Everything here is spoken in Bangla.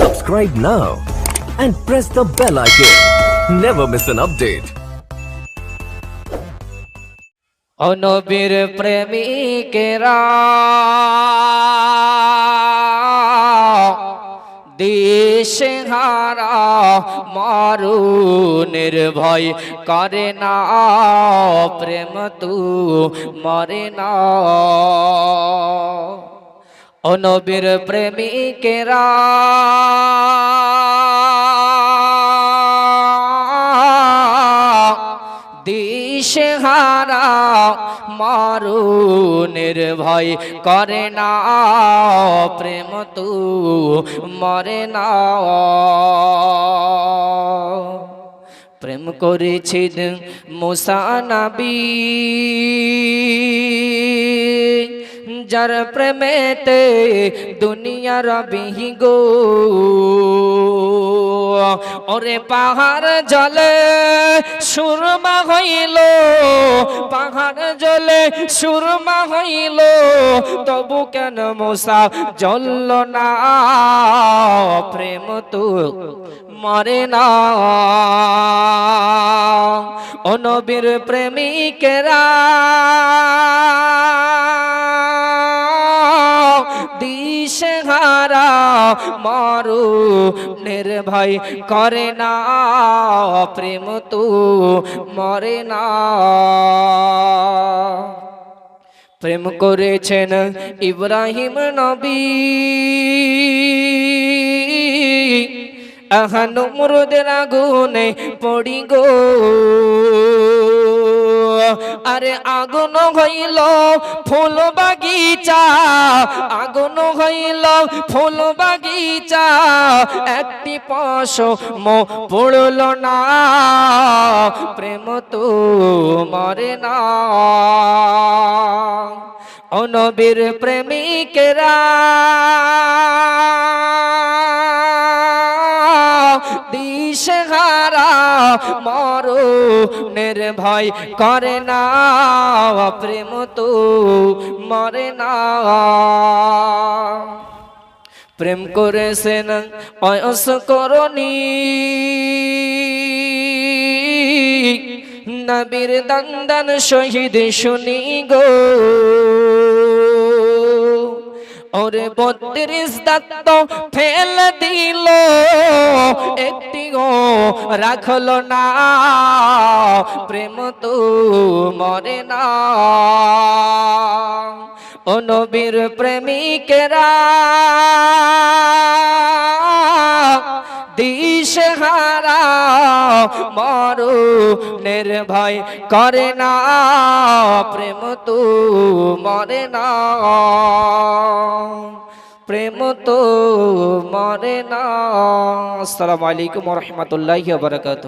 Subscribe now and press the bell icon. Never miss an update. অনবীর প্রেমিকেরা দেশে হারা মারু নির্ভয় করে না প্রেম তু মরে না অনবীর প্রেমিকেরা। দিশেহারা মারু নির্ভয় করে না প্রেম তু মরে না। প্রেম করেছিল মুসানাবি যার প্রেমেতে দুনিয়ার বিহি গো ওরে পাহাড় জলে সুরমা হইল, পাহাড় জলে সুরমা হইল, তবু কেন মশা জল না? প্রেম তো মরে না। অনবীর প্রেমিকেরা দিশেহারা মারু, নির্ভয় করে না, প্রেম তু মরে না। প্রেম করেছেন ইব্রাহিম নবী। আহান মুরদের আগুনে পড়ি গো। আরে আগুন হইল ফুল বাগিচা, আগুন হইল ফুল বাগিচা, একটি পশ মো পড়ল না, প্রেম তো মরে না। অনবীর প্রেমিকেরা দিশেহারা মরো নির্ভয় করে না, প্রেম তো মরে না। প্রেম করেছেন অয়স করণী। নবীর দন্দন শহীদ শুনি গো। ওরে বত্রিশ দত্ত ফেল দিল। একটি গো রাখল না। প্রেম তো মরে না। ও নবীর প্রেমিকেরা দিশহারা মরু নির্ভয় করে না, প্রেম তু মরে না। প্রেম তো মরে না। আসসালামু আলাইকুম রহমতুল্লাহ বারকাত